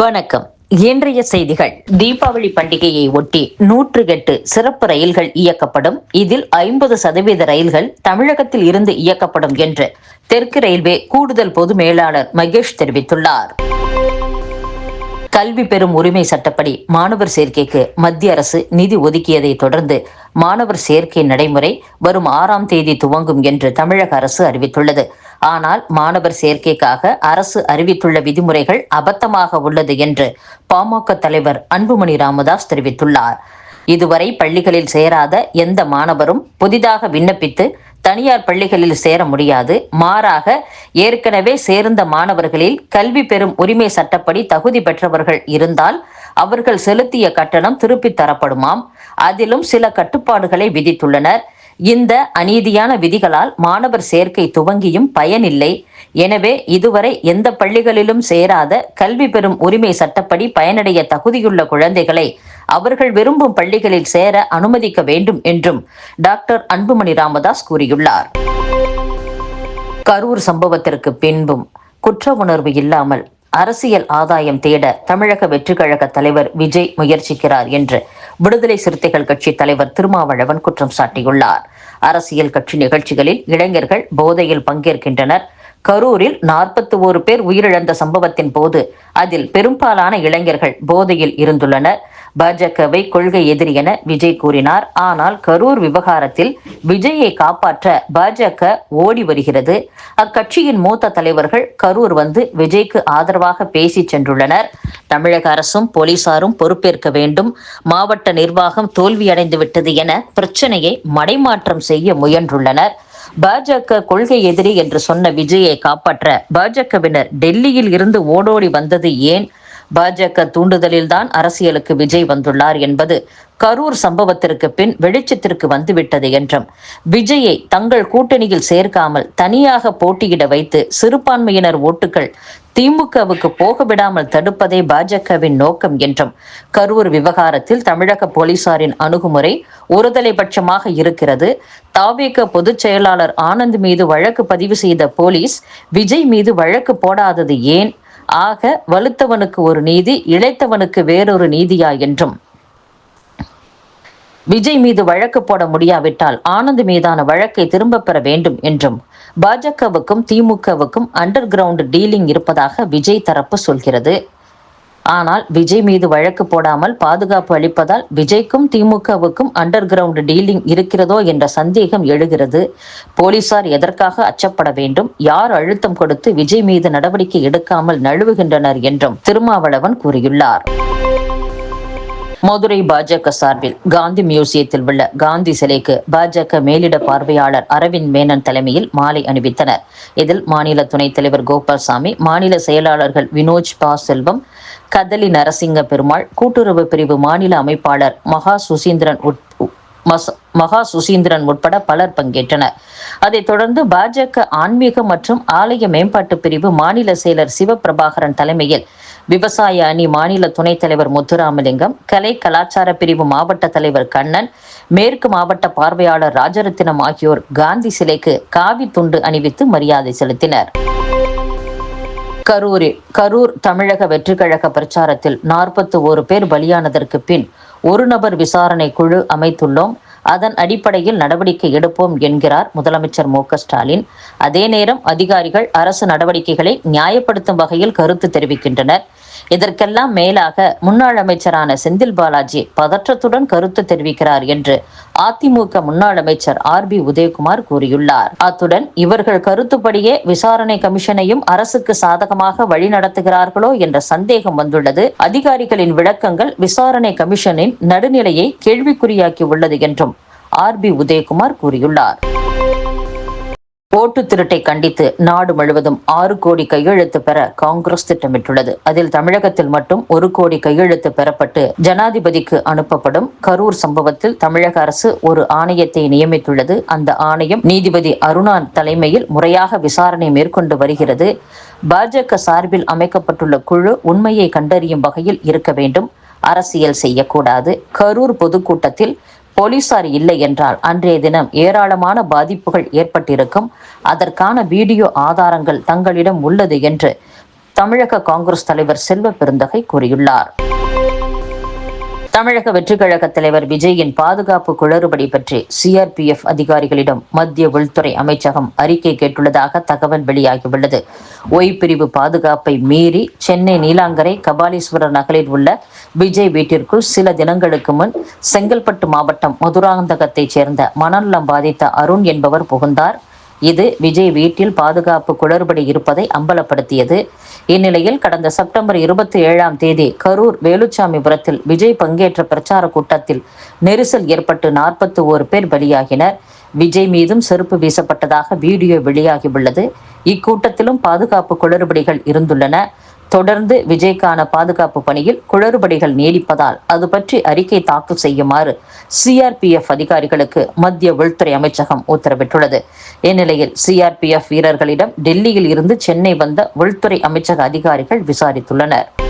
வணக்கம். இன்றைய செய்திகள். தீபாவளி பண்டிகையை ஒட்டி நூற்று எட்டு சிறப்பு ரயில்கள் இயக்கப்படும். இதில் ஐம்பது சதவீத ரயில்கள் தமிழகத்தில் இருந்து இயக்கப்படும் என்று தெற்கு ரயில்வே கூடுதல் பொது மேலாளர் மகேஷ் தெரிவித்துள்ளார். கல்வி பெறும் உரிமை சட்டப்படி மாணவர் சேர்க்கைக்கு மத்திய அரசு நிதி ஒதுக்கியதை தொடர்ந்து மாணவர் சேர்க்கை நடைமுறை வரும் ஆறாம் தேதி துவங்கும் என்று தமிழக அரசு அறிவித்துள்ளது. ஆனால் மாணவர் சேர்க்கைக்காக அரசு அறிவித்துள்ள விதிமுறைகள் அபத்தமாக உள்ளது என்று பாமக தலைவர் அன்புமணி ராமதாஸ் தெரிவித்துள்ளார். இதுவரை பள்ளிகளில் சேராத எந்த மாணவரும் புதிதாக விண்ணப்பித்து தனியார் பள்ளிகளில் சேர முடியாது. மாறாக ஏற்கனவே சேர்ந்த மாணவர்களில் கல்வி பெறும் உரிமை சட்டப்படி தகுதி பெற்றவர்கள் இருந்தால் அவர்கள் செலுத்திய கட்டணம் திருப்பித் தரப்படுமாம். அதிலும் சில கட்டுப்பாடுகளை விதித்துள்ளனர். இந்த அநீதியான விதிகளால் மாணவர் சேர்க்கை துவங்கியும் பயனில்லை. எனவே இதுவரை எந்த பள்ளிகளிலும் சேராத கல்வி பெறும் உரிமை சட்டப்படி பயனடைய தகுதியுள்ள குழந்தைகளை அவர்கள் விரும்பும் பள்ளிகளில் சேர அனுமதிக்க வேண்டும் என்றும் டாக்டர் அன்புமணி ராமதாஸ் கூறியுள்ளார். கரூர் சம்பவத்திற்கு பின்பும் குற்ற உணர்வு இல்லாமல் அரசியல் ஆதாயம் தேட தமிழக வெற்றிக்கழக தலைவர் விஜய் முயற்சிக்கிறார் என்று விடுதலை சிறுத்தைகள் கட்சி தலைவர் திருமாவளவன் குற்றம் சாட்டியுள்ளார். அரசியல் கட்சி நிகழ்ச்சிகளில் இளைஞர்கள் போதையில் பங்கேற்கின்றனர். கரூரில் நாற்பத்தி ஓரு பேர் உயிரிழந்த சம்பவத்தின் போது அதில் பெரும்பாலான இளைஞர்கள் போதையில் இருந்துள்ளனர். பாஜகவை கொள்கை எதிரி என விஜய் கூறினார். ஆனால் கரூர் விவகாரத்தில் விஜயை காப்பாற்ற பாஜக ஓடி வருகிறது. அக்கட்சியின் மூத்த தலைவர்கள் கரூர் வந்து விஜய்க்கு ஆதரவாக பேசி சென்றுள்ளனர். தமிழக அரசும் போலீசாரும் பொறுப்பேற்க வேண்டும். மாவட்ட நிர்வாகம் தோல்வியடைந்து விட்டது என பிரச்சனையை மடைமாற்றம் செய்ய முயன்றுள்ளனர். பாஜக கொள்கை எதிரி என்று சொன்ன விஜயை காப்பாற்ற பாஜகவினர் டெல்லியில் இருந்து ஓடோடி வந்தது ஏன்? பாஜக தூண்டுதலில்தான் அரசியலுக்கு விஜய் வந்துள்ளார் என்பது கரூர் சம்பவத்திற்கு பின் வெளிச்சத்திற்கு வந்துவிட்டது என்றும் விஜயை தங்கள் கூட்டணியில் சேர்க்காமல் தனியாக போட்டியிட வைத்து சிறுபான்மையினர் ஓட்டுகள் திமுகவுக்கு போக விடாமல் தடுப்பதே பாஜகவின் நோக்கம் என்றும் கரூர் விவகாரத்தில் தமிழக போலீசாரின் அணுகுமுறை ஒருதலைபட்சமாக இருக்கிறது. தாவேக பொதுச் செயலாளர் ஆனந்த் மீது வழக்கு பதிவு செய்த போலீஸ் விஜய் மீது வழக்கு போடாதது ஏன்? ஆக வலுத்தவனுக்கு ஒரு நீதி இழைத்தவனுக்கு வேறொரு நீதியா என்றும் விஜய் மீது வழக்கு போட முடியாவிட்டால் ஆனந்த் மீதான வழக்கை திரும்ப பெற வேண்டும் என்றும் பாஜகவுக்கும் திமுகவுக்கும் அண்டர் கிரவுண்ட் டீலிங் இருப்பதாக விஜய் தரப்பு சொல்கிறது. ஆனால் விஜய் மீது வழக்கு போடாமல் பாதுகாப்பு அளிப்பதால் விஜய்க்கும் திமுகவுக்கும் அண்டர் கிரவுண்ட் டீலிங் இருக்கிறதோ என்ற சந்தேகம் எழுகிறது. போலீசார் எதற்காக அச்சப்பட வேண்டும்? யார் அழுத்தம் கொடுத்து விஜய் மீது நடவடிக்கை எடுக்காமல் நழுவுகின்றனர் என்றும் திருமாவளவன் கூறியுள்ளார். மதுரை பாஜக சார்பில் காந்தி மியூசியத்தில் உள்ள காந்தி சிலைக்கு பாஜக மேலிட பார்வையாளர் அரவிந்த் மேனன் தலைமையில் மாலை அணிவித்தனர். இதில் மாநில துணைத் தலைவர் கோபால்சாமி மாநில செயலாளர்கள் வினோஜ் பா செல்வம் கதலி நரசிங்க பெருமாள் கூட்டுறவு பிரிவு மாநில அமைப்பாளர் மகா சுசீந்திரன் மகா சுசீந்திரன் உட்பட பலர் பங்கேற்றனர். அதைத் தொடர்ந்து பாஜக ஆன்மீக மற்றும் ஆலய மேம்பாட்டு பிரிவு மாநில செயலர் சிவபிரபாகரன் தலைமையில் விவசாய அணி மாநில துணைத் தலைவர் முத்துராமலிங்கம் கலை கலாச்சார பிரிவு மாவட்ட தலைவர் கண்ணன் மேற்கு மாவட்ட பார்வையாளர் ராஜரத்தினம் ஆகியோர் காந்தி சிலைக்கு காவி துண்டு அணிவித்து மரியாதை செலுத்தினர். கரூரில் கரூர் தமிழக வெற்றிக்கழக பிரச்சாரத்தில் நாற்பத்தி ஓரு பேர் பலியானதற்கு பின் ஒரு நபர் விசாரணை குழு அமைத்துள்ளோம். அதன் அடிப்படையில் நடவடிக்கை எடுப்போம் என்கிறார் முதலமைச்சர் மு ஸ்டாலின். அதே நேரம் அதிகாரிகள் அரசு நடவடிக்கைகளை நியாயப்படுத்தும் வகையில் கருத்து தெரிவிக்கின்றனர். இதற்கெல்லாம் மேலாக முன்னாள் அமைச்சரான செந்தில் பாலாஜி பதற்றத்துடன் கருத்து தெரிவிக்கிறார் என்று அதிமுக முன்னாள் அமைச்சர் ஆர் பி உதயகுமார் கூறியுள்ளார். அத்துடன் இவர்கள் கருத்துப்படியே விசாரணை கமிஷனையும் அரசுக்கு சாதகமாக வழிநடத்துகிறார்களோ என்ற சந்தேகம் வந்துள்ளது. அதிகாரிகளின் விளக்கங்கள் விசாரணை கமிஷனின் நடுநிலையை கேள்விக்குறியாக்கி உள்ளது என்றும் ஆர் பி உதயகுமார் கூறியுள்ளார். ஓட்டு திருட்டை கண்டித்து நாடு முழுவதும் ஆறு கோடி கையெழுத்து பெற காங்கிரஸ் திட்டமிட்டுள்ளது. அதில் தமிழகத்தில் மட்டும் ஒரு கோடி கையெழுத்து பெறப்பட்டு ஜனாதிபதிக்கு அனுப்பப்படும் கரூர் சம்பவத்தில் தமிழக அரசு ஒரு ஆணையத்தை நியமித்துள்ளது. அந்த ஆணையம் நீதிபதி அருணா தலைமையில் முறையாக விசாரணை மேற்கொண்டு வருகிறது. பாஜக சார்பில் அமைக்கப்பட்டுள்ள குழு உண்மையை கண்டறியும் வகையில் இருக்க வேண்டும். அரசியல் செய்யக்கூடாது. கரூர் பொதுக்கூட்டத்தில் போலீசார் இல்லை என்றால் அன்றைய தினம் ஏராளமான பாதிப்புகள் ஏற்பட்டிருக்கும். அதற்கான வீடியோ ஆதாரங்கள் தங்களிடம் உள்ளது என்று தமிழக காங்கிரஸ் தலைவர் செல்வ பெருந்தகை கூறியுள்ளார். தமிழக வெற்றிக் கழக தலைவர் விஜயின் பாதுகாப்பு குளறுபடி பற்றி சிஆர்பிஎஃப் அதிகாரிகளிடம் மத்திய உள்துறை அமைச்சகம் அறிக்கை கேட்டுள்ளதாக தகவல் வெளியாகியுள்ளது. ஒய்பிரிவு பாதுகாப்பை மீறி சென்னை நீலாங்கரை கபாலீஸ்வரர் நகரில் உள்ள விஜய் வீட்டிற்குள் சில தினங்களுக்கு முன் செங்கல்பட்டு மாவட்டம் மதுராந்தகத்தைச் சேர்ந்த மனநலம் பாதித்த அருண் என்பவர் புகுந்தார். இது விஜய் வீட்டில் பாதுகாப்பு குளறுபடி இருப்பதை அம்பலப்படுத்தியது. இந்நிலையில் கடந்த செப்டம்பர் இருபத்தி ஏழாம் தேதி கரூர் வேலுச்சாமிபுரத்தில் விஜய் பங்கேற்ற பிரச்சார கூட்டத்தில் நெரிசல் ஏற்பட்டு நாற்பத்தி ஓரு பேர் பலியாகினர். விஜய் மீதும் செருப்பு வீசப்பட்டதாக வீடியோ வெளியாகியுள்ளது. இக்கூட்டத்திலும் பாதுகாப்பு குளறுபடிகள் இருந்துள்ளன. தொடர்ந்து விஜய்க்கான பாதுகாப்பு பணியில் குளறுபடிகள் நீடிப்பதால் அது பற்றி அறிக்கை தாக்கல் செய்யுமாறு சிஆர்பிஎஃப் அதிகாரிகளுக்கு மத்திய உள்துறை அமைச்சகம் உத்தரவிட்டுள்ளது. இந்நிலையில் சிஆர்பிஎஃப் வீரர்களிடம் டெல்லியில் இருந்து சென்னை வந்த உள்துறை அமைச்சக அதிகாரிகள் விசாரித்துள்ளனர்.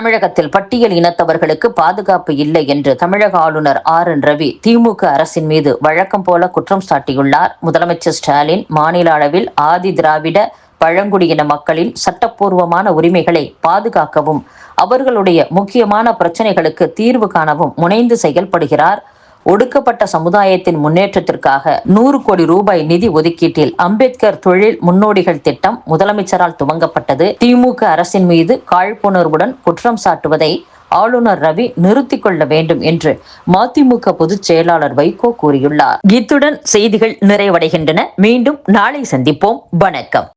தமிழகத்தில் பட்டியல் இனத்தவர்களுக்கு பாதுகாப்பு இல்லை என்று தமிழக ஆளுநர் ஆர் என் ரவி திமுக அரசின் மீது வழக்கம் போல குற்றம் சாட்டியுள்ளார். முதலமைச்சர் ஸ்டாலின் மாநில அளவில் ஆதி திராவிட பழங்குடியின மக்களின் சட்டப்பூர்வமான உரிமைகளை பாதுகாக்கவும் அவர்களுடைய முக்கியமான பிரச்சனைகளுக்கு தீர்வு காணவும் முனைந்து செயல்படுகிறார். ஒடுக்கப்பட்ட சமுதாயத்தின் முன்னேற்றத்திற்காக நூறு கோடி ரூபாய் நிதி ஒதுக்கீட்டில் அம்பேத்கர் தொழில் முன்னோடிகள் திட்டம் முதலமைச்சரால் துவங்கப்பட்டது. திமுக அரசின் மீது காழ்ப்புணர்வுடன் குற்றம் சாட்டுவதை ஆளுநர் ரவி நிறுத்திக் கொள்ள வேண்டும் என்று மதிமுக பொதுச் செயலாளர் வைகோ கூறியுள்ளார். இத்துடன் செய்திகள் நிறைவடைகின்றன. மீண்டும் நாளை சந்திப்போம். வணக்கம்.